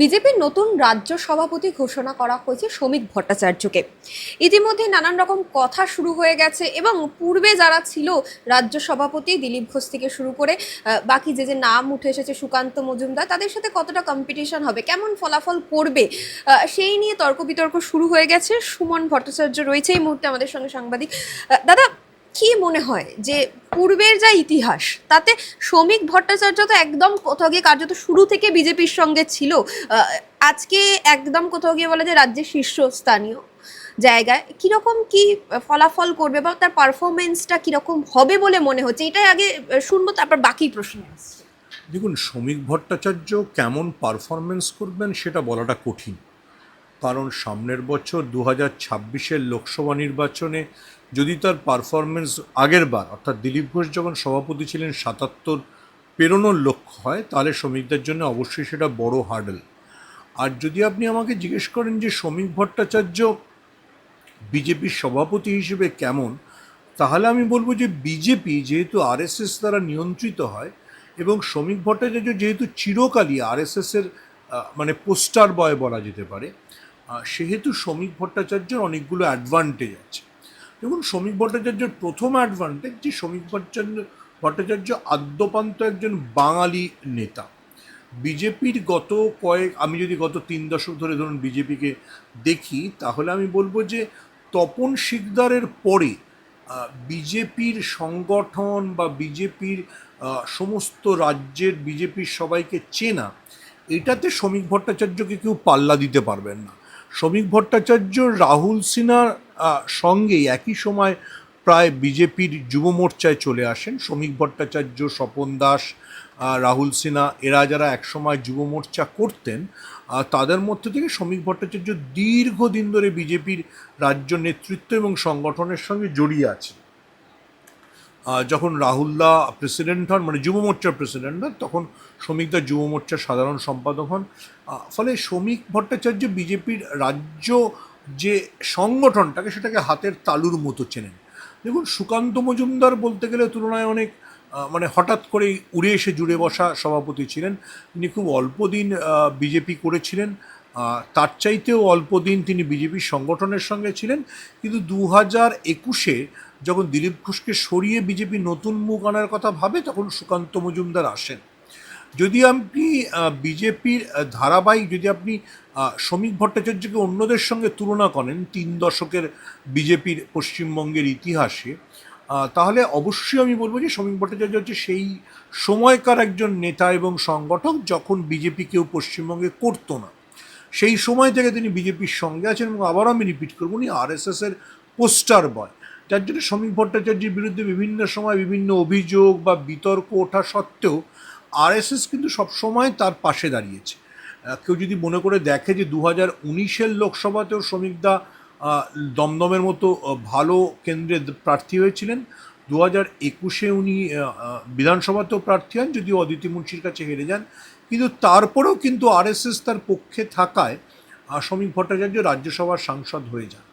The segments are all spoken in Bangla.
বিজেপির নতুন রাজ্য সভাপতি ঘোষণা করা হয়েছে শ্রমিক ভট্টাচার্যকে। ইতিমধ্যে নানান রকম কথা শুরু হয়ে গেছে এবং পূর্বে যারা ছিল রাজ্য সভাপতি দিলীপ ঘোষ থেকে শুরু করে বাকি যে যে নাম উঠে এসেছে সুকান্ত মজুমদার, তাদের সাথে কতটা কম্পিটিশন হবে, কেমন ফলাফল করবে সেই নিয়ে তর্ক বিতর্ক শুরু হয়ে গেছে। সুমন ভট্টাচার্য রয়েছে এই মুহূর্তে আমাদের সঙ্গে সাংবাদিক। দাদা কি মনে হয় যে পূর্বের যা ইতিহাস, তাতে শ্রমিক ভট্টাচার্য তো একদম কোথাও গিয়ে কার্যত শুরু থেকে বিজেপির সঙ্গে ছিল আজকে একদম কোথাও গিয়ে বলে যে রাজ্যের শীর্ষস্থানীয় জায়গায়, কীরকম কি ফলাফল করবে বা তার পারফরমেন্সটা কীরকম হবে বলে মনে হচ্ছে? এটাই আগে শুনব, তারপর বাকি প্রশ্ন আসছে। দেখুন, শ্রমিক ভট্টাচার্য কেমন পারফরমেন্স করবেন সেটা বলাটা কঠিন। কারণ সামনের বছর দু হাজার ছাব্বিশের লোকসভা নির্বাচনে যদি তার পারফরমেন্স আগের বার, অর্থাৎ দিলীপ ঘোষ যখন সভাপতি ছিলেন, সাতাত্তর পেরোনোর লক্ষ্য হয়, তাহলে শ্রমিকদের জন্য অবশ্যই সেটা বড় হার্ডেল আর যদি আপনি আমাকে জিজ্ঞেস করেন যে শ্রমিক ভট্টাচার্য বিজেপির সভাপতি হিসেবে কেমন, তাহলে আমি বলব যে বিজেপি যেহেতু আরএসএস দ্বারা নিয়ন্ত্রিত হয় এবং শ্রমিক ভট্টাচার্য যেহেতু চিরকালই আরএসএসের মানে পোস্টার বয় বলা যেতে পারে সেহেতু শ্রমিক ভট্টাচার্যের অনেকগুলো অ্যাডভান্টেজ আছে। দেখুন, শ্রমিক ভট্টাচার্যের প্রথম অ্যাডভান্টেজ যে শ্রমিক ভট্টাচার্য ভট্টাচার্য আদ্যপান্ত একজন বাঙালি নেতা। বিজেপির গত কয়েক আমি যদি গত তিন দশক ধরে ধরুন বিজেপিকে দেখি, তাহলে আমি বলব যে তপন শিকদারের পরে বিজেপির সংগঠন বা বিজেপির সমস্ত রাজ্যের বিজেপির সবাইকে চেনা, এটাতে শ্রমিক ভট্টাচার্যকে কেউ পাল্লা দিতে পারবেন না। শ্রমিক ভট্টাচার্য রাহুল সিনহার সঙ্গে সঙ্গেই একই সময় প্রায় বিজেপির যুব মোর্চায় চলে আসেন শ্রমিক ভট্টাচার্য, স্বপন দাস রাহুল সিনহা। এরা যারা একসময় যুব মোর্চা করতেন তাদের মধ্যে থেকে শ্রমিক ভট্টাচার্য দীর্ঘদিন ধরে বিজেপির রাজ্য নেতৃত্ব এবং সংগঠনের সঙ্গে জড়িয়ে আছে যখন রাহুলদা প্রেসিডেন্ট হন মানে যুব মোর্চার প্রেসিডেন্ট হন তখন শ্রমিকদা যুব মোর্চার সাধারণ সম্পাদক হন। ফলে শ্রমিক ভট্টাচার্য বিজেপির রাজ্য যে সংগঠনটাকে, সেটাকে হাতের তালুর মতো চেনেন। দেখুন, সুকান্ত মজুমদার বলতে গেলে তুলনায় অনেক মানে হঠাৎ করেই উড়ে এসে জুড়ে বসা সভাপতি ছিলেন। তিনি খুব অল্প দিন বিজেপি করেছিলেন। তার চাইতেও অল্প দিন তিনি বিজেপির সংগঠনের সঙ্গে ছিলেন। কিন্তু দু হাজার একুশে যখন দিলীপ ঘোষকে সরিয়ে বিজেপি নতুন মুখ আনার কথা ভাবে, তখন সুকান্ত মজুমদার আসেন। যদি আপনি বিজেপির ধারাবাহিক যদি আপনি শ্রমিক ভট্টাচার্যকে অন্যদের সঙ্গে তুলনা করেন তিন দশকের বিজেপির পশ্চিমবঙ্গের ইতিহাসে তাহলে অবশ্যই আমি বলব যে শ্রমিক ভট্টাচার্য হচ্ছে সেই সময়কার একজন নেতা এবং সংগঠক যখন বিজেপি কেউ পশ্চিমবঙ্গে করতো না। সেই সময় থেকে তিনি বিজেপির সঙ্গে আছেন এবং আবারও আমি রিপিট করব, উনি আরএসএসের পোস্টার বয় যার জন্য শ্রমিক ভট্টাচার্যের বিরুদ্ধে বিভিন্ন সময় বিভিন্ন অভিযোগ বা বিতর্ক ওঠা সত্ত্বেও আরএসএস কিন্তু সবসময় তার পাশে দাঁড়িয়েছে। কেউ যদি মনে করে দেখে যে দু হাজার উনিশের লোকসভাতেও শ্রমিকদা দমদমের মতো ভালো কেন্দ্রে প্রার্থী হয়েছিলেন। দু হাজার একুশে উনি বিধানসভাতেও প্রার্থী হন, যদিও অদিতি মুন্সির কাছে হেরে যান। কিন্তু তারপরেও কিন্তু আরএসএস তার পক্ষে থাকায় শ্রমিক ভট্টাচার্য রাজ্যসভার সাংসদ হয়ে যান।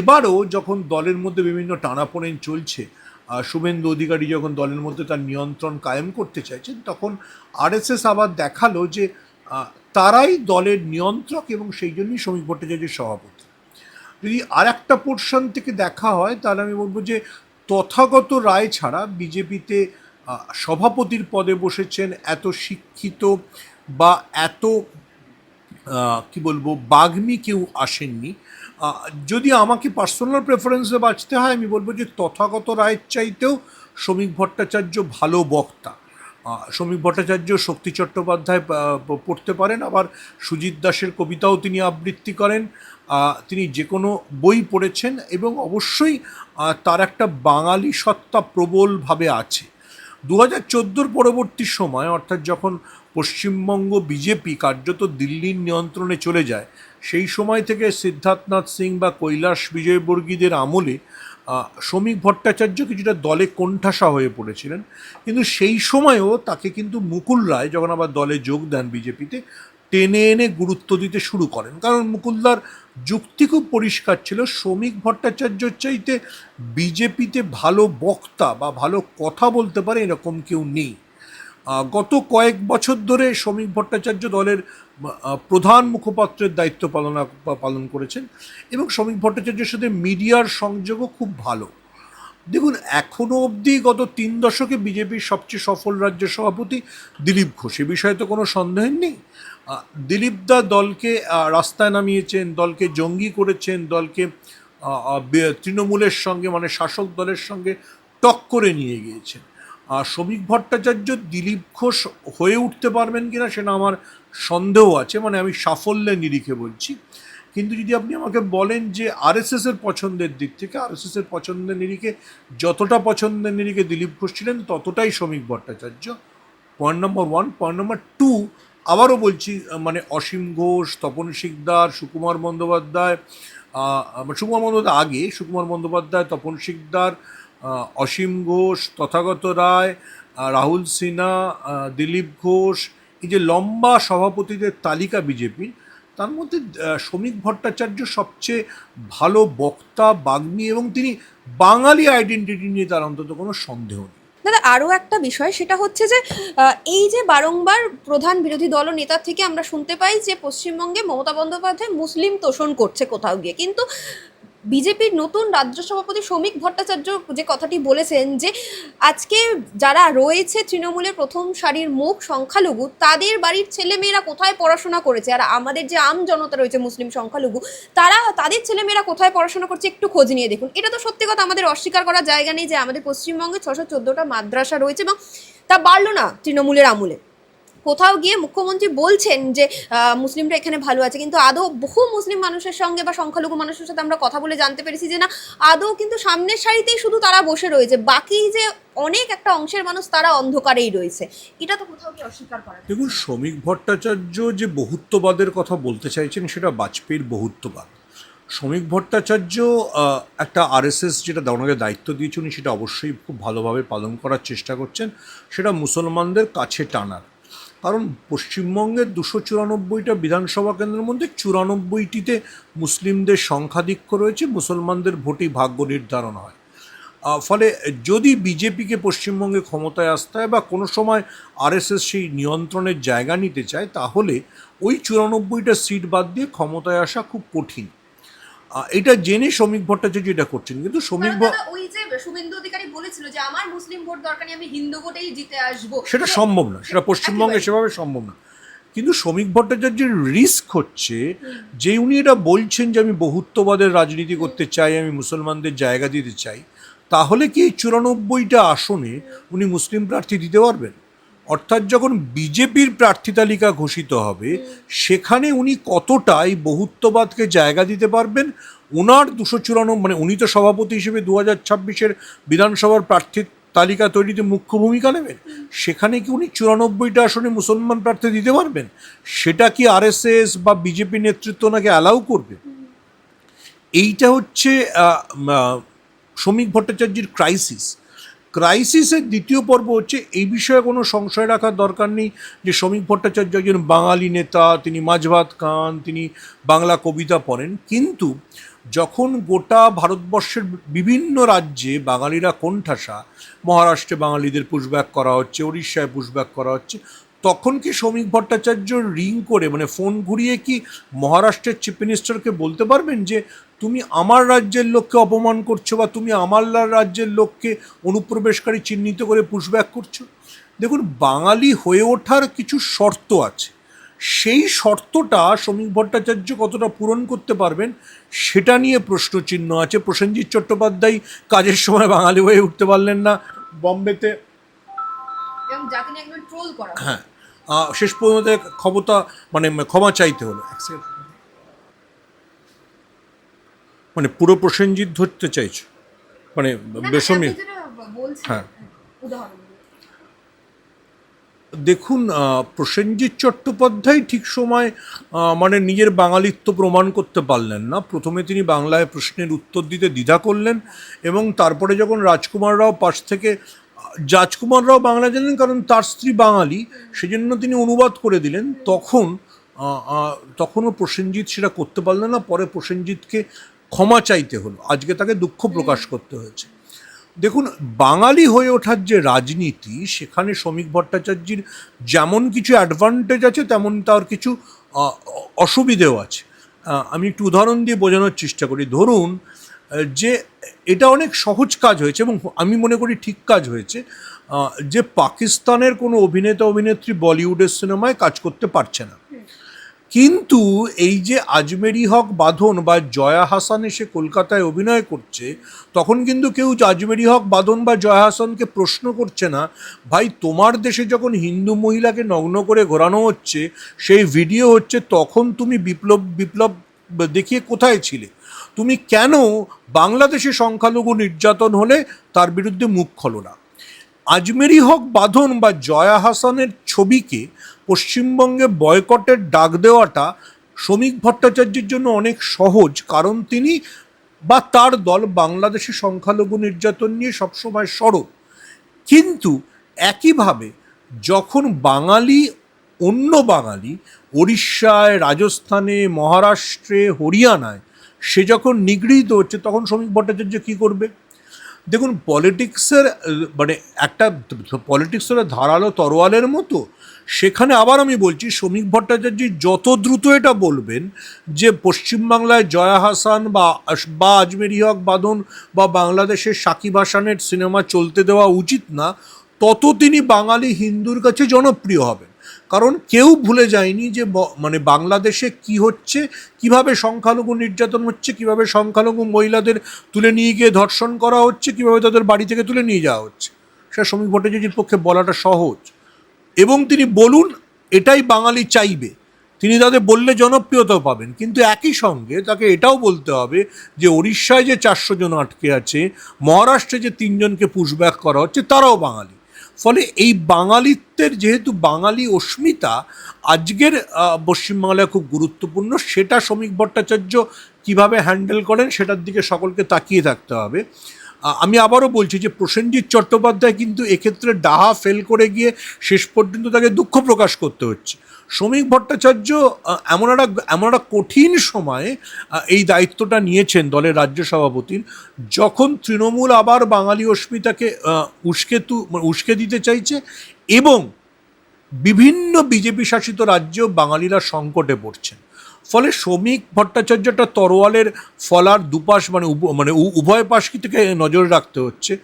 এবারও যখন দলের মধ্যে বিভিন্ন টানাপোড়েন চলছে শুভেন্দু অধিকারী যখন দলের মধ্যে তার নিয়ন্ত্রণ কায়েম করতে চাইছেন, তখন আরএসএস আবার দেখাল যে তারাই দলের নিয়ন্ত্রক এবং সেই জন্যই শ্রমিক ভট্টাচার্যের সভাপতি। যদি আর একটা পোর্শন থেকে দেখা হয়, তাহলে আমি বলব যে, তথাগত রায় ছাড়া বিজেপিতে সভাপতির পদে বসেছেন এত শিক্ষিত বা এত কি বলব, বাগ্মী কেউ আসেননি। যদি আমাকে পার্সোনাল প্রেফারেন্সে বাঁচতে হয়, আমি বলব যে তথাগত রায়ের চাইতেও শ্রমিক ভট্টাচার্য ভালো বক্তা। শ্রমিক ভট্টাচার্য শক্তি চট্টোপাধ্যায় পড়তে পারেন। আবার সুজিত দাসের কবিতাও তিনি আবৃত্তি করেন। তিনি যে কোনো বই পড়েছেন এবং অবশ্যই তার একটা বাঙালি সত্তা প্রবলভাবে আছে। দু হাজার চোদ্দোর পরবর্তী সময়, অর্থাৎ যখন পশ্চিমবঙ্গ বিজেপি কার্যত দিল্লির নিয়ন্ত্রণে চলে যায় সেই সময় থেকে সিদ্ধার্থনাথ সিং বা কৈলাস বিজয়বর্গীদের আমলে শ্রমিক ভট্টাচার্য কিছুটা দলে কোণঠাসা হয়ে পড়েছিলেন। কিন্তু সেই সময়েও তাকে কিন্তু মুকুল রায় যখন আবার দলে যোগ দেন বিজেপিতে, টেনে এনে গুরুত্ব দিতে শুরু করেন। কারণ মুকুলদার যুক্তি খুব পরিষ্কার ছিল, শ্রমিক ভট্টাচার্যর চাইতে বিজেপিতে ভালো বক্তা বা ভালো কথা বলতে পারে এরকম কেউ নেই। গত কয়েক বছর ধরে শ্রমিক ভট্টাচার্য দলের প্রধান মুখপাত্রের দায়িত্ব পালন পালন করেছেন এবং শ্রমিক ভট্টাচার্যের সাথে মিডিয়ার সংযোগও খুব ভালো। দেখুন এখনও অবধি গত তিন দশকে বিজেপির সবচেয়ে সফল রাজ্য সভাপতি দিলীপ ঘোষ। এ বিষয়ে তো কোনো সন্দেহ নেই। দিলীপ দা দলকে রাস্তায় নামিয়েছেন, দলকে জঙ্গি করেছেন, দলকে তৃণমূলের সঙ্গে মানে শাসক দলের সঙ্গে টক করে নিয়ে গিয়েছেন। শ্রমিক ভট্টাচার্য দিলীপ ঘোষ হয়ে উঠতে পারবেন কিনা সেটা আমার সন্দেহ আছে মানে আমি সাফল্যের নিরিখে বলছি। কিন্তু যদি আপনি আমাকে বলেন যে আরএসএস এর পছন্দের দিক থেকে আরএসএস এর পছন্দের নিরিখে, যতটা পছন্দের নিরিখে দিলীপ ঘোষ ছিলেন, ততটাই শ্রমিক Bhattacharya. Point number one point number two আবারও বলছি মানে অসীম ঘোষ, তপন শিকদার, সুকুমার বন্দ্যোপাধ্যায় সুকুমার বন্দ্যোপাধ্যায় আগে, সুকুমার বন্দ্যোপাধ্যায়, তপন শিকদার অসীম ঘোষ, তথাগত রায় রাহুল সিনহা দিলীপ ঘোষ, এই যে লম্বা সভাপতিদের তালিকা বিজেপি, তার মধ্যে শ্রমিক ভট্টাচার্য সবচেয়ে ভালো বক্তা, বাগ্মী এবং তিনি বাঙালি আইডেন্টিটি নিয়ে তার অন্তত কোনো সন্দেহ নেই। দাদা, আরও একটা বিষয়, সেটা হচ্ছে যে এই যে বারংবার প্রধান বিরোধী দল নেতার থেকে আমরা শুনতে পাই যে, পশ্চিমবঙ্গে মমতা বন্দ্যোপাধ্যায় মুসলিম তোষণ করছে কোথাও গিয়ে। কিন্তু বিজেপির নতুন রাজ্য সভাপতি শ্রমিক ভট্টাচার্য যে কথাটি বলেছেন যে আজকে যারা রয়েছে তৃণমূলের প্রথম সারির মুখ সংখ্যালঘু, তাদের বাড়ির ছেলেমেয়েরা কোথায় পড়াশোনা করেছে? আর আমাদের যে আম জনতা রয়েছে মুসলিম সংখ্যালঘু, তারা, তাদের ছেলেমেয়েরা কোথায় পড়াশোনা করছে একটু খোঁজ নিয়ে দেখুন। এটা তো সত্যি কথা, আমাদের অস্বীকার করার জায়গা নেই যে আমাদের পশ্চিমবঙ্গে ছশো চোদ্দোটা মাদ্রাসা রয়েছে এবং তা বাড়লো না তৃণমূলের আমলে। কোথাও গিয়ে মুখ্যমন্ত্রী বলছেন যে মুসলিমরা এখানে ভালো আছে। কিন্তু আদৌ বহু মুসলিম মানুষের সঙ্গে বা সংখ্যালঘু মানুষের সাথে আমরা কথা বলে জানতে পেরেছি যে না, আদৌ কিন্তু সামনের সারিতেই শুধু তারা বসে রয়েছে। বাকি যে অনেক একটা অংশের মানুষ তারা অন্ধকারেই রয়েছে। এটা তো কোথাও গিয়ে অস্বীকার করা দেখুন, শ্রমিক ভট্টাচার্য যে বহুত্ববাদের কথা বলতে চাইছেন, সেটা বাজপেয়ীর বহুত্ববাদ। শ্রমিক ভট্টাচার্য একটা আরএসএস যেটা ওনাকে দায়িত্ব দিয়েছে উনি সেটা অবশ্যই খুব ভালোভাবে পালন করার চেষ্টা করছেন। সেটা মুসলমানদের কাছে টানার। কারণ পশ্চিমবঙ্গের দুশো চুরানব্বইটা বিধানসভা কেন্দ্রের মধ্যে চুরানব্বইটিতে মুসলিমদের সংখ্যাধিক্য রয়েছে, মুসলমানদের ভোটই ভাগ্য নির্ধারণ হয়। ফলে যদি বিজেপিকে পশ্চিমবঙ্গে ক্ষমতায় আসতে হয় বা কোনো সময় আরএসএস সেই নিয়ন্ত্রণের জায়গা নিতে চায়, তাহলে ওই চুরানব্বইটা সিট বাদ দিয়ে ক্ষমতায় আসা খুব কঠিন। এটা জেনে শ্রমিক ভট্টাচার্য এটা করছেন কিন্তু শ্রমিক ওই যে শুভেন্দু অধিকারী বলেছিল যে আমার মুসলিম ভোট দরকার নেই আমি হিন্দু ভোটেই জিতে আসব। সেটা সম্ভব না সেটা পশ্চিমবঙ্গে সেভাবে সম্ভব না। কিন্তু শ্রমিক ভট্টাচার্যের রিস্ক হচ্ছে যে উনি এটা বলছেন যে আমি বহুত্ববাদের রাজনীতি করতে চাই আমি মুসলমানদের জায়গা দিতে চাই তাহলে কি চুরানব্বইটা আসনে উনি মুসলিম প্রার্থী দিতে পারবেন? অর্থাৎ যখন বিজেপির প্রার্থী তালিকা ঘোষিত হবে, সেখানে উনি কতটা এই বহুত্ববাদকে জায়গা দিতে পারবেন? ওনার দুশো চুরানব্বই মানে উনি তো সভাপতি হিসেবে দু হাজার ছাব্বিশের বিধানসভার প্রার্থীর তালিকা তৈরিতে মুখ্য ভূমিকা নেবেন। সেখানে কি উনি চুরানব্বইটা আসনে মুসলমান প্রার্থী দিতে পারবেন? সেটা কি আরএসএস বা বিজেপি নেতৃত্ব ওনাকে অ্যালাউ করবে? এইটা হচ্ছে শ্রমিক ভট্টাচার্যের ক্রাইসিস ক্রাইসিসের দ্বিতীয় পর্ব হচ্ছে, এই বিষয়ে কোনো সংশয় রাখার দরকার নেই যে শ্রমিক ভট্টাচার্য একজন বাঙালি নেতা, তিনি মাঝভাত খান, তিনি বাংলা কবিতা পড়েন। কিন্তু যখন গোটা ভারতবর্ষের বিভিন্ন রাজ্যে বাঙালিরা কোণঠাসা, মহারাষ্ট্রে বাঙালিদের পুশব্যাক করা হচ্ছে উড়িষ্যায় পুশব্যাক করা হচ্ছে তখন কি শ্রমিক ভট্টাচার্য রিং করে মানে ফোন ঘুরিয়ে কি মহারাষ্ট্রের চিফ মিনিস্টারকে বলতে পারবেন যে, তুমি আমার রাজ্যের লোককে অপমান করছ বা তুমি আমার রাজ্যের লোককে অনুপ্রবেশকারী চিহ্নিত করে পুশব্যাক করছ? দেখুন, বাঙালি হয়ে ওঠার কিছু শর্ত আছে। সেই শর্তটা শ্রমিক ভট্টাচার্য কতটা পূরণ করতে পারবেন, সেটা নিয়ে প্রশ্নচিহ্ন আছে। প্রসেনজিৎ চট্টোপাধ্যায় কাজের সময় বাঙালি হয়ে উঠতে পারলেন না। বম্বেতে এবং যাকে নিয়ে একদম ট্রোল করা হ্যাঁ। শেষ পর্যন্ত ক্ষমতা মানে ক্ষমা চাইতে হলো। মানে পুরো প্রসেনজিৎ ধরতে চাইছো। মানে বেসমি বলছেন, হ্যাঁ। দেখুন প্রসেনজিৎ চট্টোপাধ্যায় ঠিক সময় মানে নিজের বাঙালিত্ব প্রমাণ করতে পারলেন না। প্রথমে তিনি বাংলায় প্রশ্নের উত্তর দিতে দ্বিধা করলেন এবং তারপরে যখন রাজকুমার রাও পাশ থেকে রাজকুমার রাও বাংলা জানেন, কারণ তার স্ত্রী বাঙালি, সেজন্য তিনি অনুবাদ করে দিলেন। তখন তখনও প্রসেনজিৎ সেটা করতে পারলেন না, পরে প্রসেনজিৎকে ক্ষমা চাইতে হলো। আজকে তাকে দুঃখ প্রকাশ করতে হয়েছে। দেখুন, বাঙালি হয়ে ওঠার যে রাজনীতি, সেখানে শ্রমিক ভট্টাচার্যের যেমন কিছু অ্যাডভান্টেজ আছে, তেমন তার কিছু অসুবিধেও আছে। আমি একটু উদাহরণ দিয়ে বোঝানোর চেষ্টা করি। ধরুন যে এটা অনেক সহজ কাজ হয়েছে এবং আমি মনে করি ঠিক কাজ হয়েছে যে পাকিস্তানের কোনো অভিনেতা অভিনেত্রী বলিউডের সিনেমায় কাজ করতে পারছে না। কিন্তু এই যে আজমেরি হক বাঁধন বা জয়া হাসান এসে কলকাতায় অভিনয় করছে তখন কিন্তু কেউ আজমেরি হক বাঁধন বা জয়া হাসানকে প্রশ্ন করছে না ভাই তোমার দেশে যখন হিন্দু মহিলাকে নগ্ন করে ঘোরানো হচ্ছে সেই ভিডিও হচ্ছে তখন তুমি বিপ্লব বিপ্লব দেখিয়ে কোথায় ছিলে? তুমি কেন বাংলাদেশে সংখ্যালঘু নির্যাতন হলে তার বিরুদ্ধে মুখ খোলো না? আজমেরি হক বাঁধন বা জয়া হাসানের ছবিকে পশ্চিমবঙ্গে বয়কটের ডাক দেওয়াটা শ্রমিক ভট্টাচার্যের জন্য অনেক সহজ, কারণ তিনি বা তার দল বাংলাদেশে সংখ্যালঘু নির্যাতন নিয়ে সবসময় সরব। কিন্তু একইভাবে যখন বাঙালি, অন্য বাঙালি উড়িষ্যায় রাজস্থানে, মহারাষ্ট্রে, হরিয়ানায় সে যখন নিগৃহীত হচ্ছে, তখন শ্রমিক ভট্টাচার্য কী করবে? দেখুন, পলিটিক্সের মানে একটা পলিটিক্সের ধারালো তরোয়ালের মতো, সেখানে আবার আমি বলছি, শ্রমিক ভট্টাচার্য যত দ্রুত এটা বলবেন যে পশ্চিমবাংলায় জয়া হাসান বা বা আজমেরি হক বাঁধন বা বাংলাদেশের সাকিব হাসানের সিনেমা চলতে দেওয়া উচিত না, তত তিনি বাঙালি হিন্দুর কাছে জনপ্রিয় হবেন। কারণ কেউ ভুলে যায়নি যে মানে বাংলাদেশে কি হচ্ছে, কীভাবে সংখ্যালঘু নির্যাতন হচ্ছে, কীভাবে সংখ্যালঘু মহিলাদের তুলে নিয়ে গিয়ে ধর্ষণ করা হচ্ছে, কীভাবে তাদের বাড়ি থেকে তুলে নিয়ে যাওয়া হচ্ছে। সেটা শ্রমিক ভট্টাচার্যের পক্ষে বলাটা সহজ। এবং তিনি বলুন, এটাই বাঙালি চাইবে। তিনি তাদের বললে জনপ্রিয়তাও পাবেন। কিন্তু একই সঙ্গে তাকে এটাও বলতে হবে যে উড়িষ্যায় যে চারশো জন আটকে আছে, মহারাষ্ট্রে যে তিনজনকে পুশব্যাক করা হচ্ছে, তারাও বাঙালি। ফলে এই বাঙালিত্বের যেহেতু বাঙালি অস্মিতা, আজকের পশ্চিমবাংলায় খুব গুরুত্বপূর্ণ। সেটা শ্রমিক ভট্টাচার্য কীভাবে হ্যান্ডেল করেন, সেটার দিকে সকলকে তাকিয়ে থাকতে হবে। আমি আবারও বলছি যে প্রসেনজিৎ চট্টোপাধ্যায় কিন্তু এক্ষেত্রে ডাহা ফেল করে গিয়ে শেষ পর্যন্ত তাকে দুঃখ প্রকাশ করতে হচ্ছে। শ্রমিক ভট্টাচার্য এমন একটা এমন একটা কঠিন সময়ে এই দায়িত্বটা নিয়েছেন দলের রাজ্য সভাপতির। যখন তৃণমূল আবার বাঙালি অস্মিতাকে উস্কে তু উস্কে দিতে চাইছে এবং বিভিন্ন বিজেপি শাসিত রাজ্য বাঙালিরা সংকটে পড়ছেন। ফলে শ্রমিক ভট্টাচার্যটা তরোয়ালের ফলার দুপাশ মানে মানে উভয় পাশকি থেকে নজর রাখতে হচ্ছে।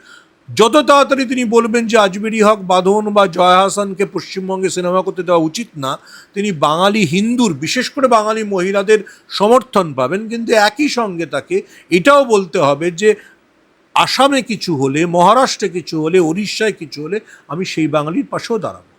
যত তাড়াতাড়ি তিনি বলবেন যে আজমেরি হক, বাঁধন বা জয়া হাসানকে পশ্চিমবঙ্গে সিনেমা করতে দেওয়া উচিত না, তিনি বাঙালি হিন্দুর, বিশেষ করে বাঙালি মহিলাদের সমর্থন পাবেন। কিন্তু একই সঙ্গে তাকে এটাও বলতে হবে যে আসামে কিছু হলে, মহারাষ্ট্রে কিছু হলে উড়িষ্যায় কিছু হলে আমি সেই বাঙালির পাশেও দাঁড়াবো।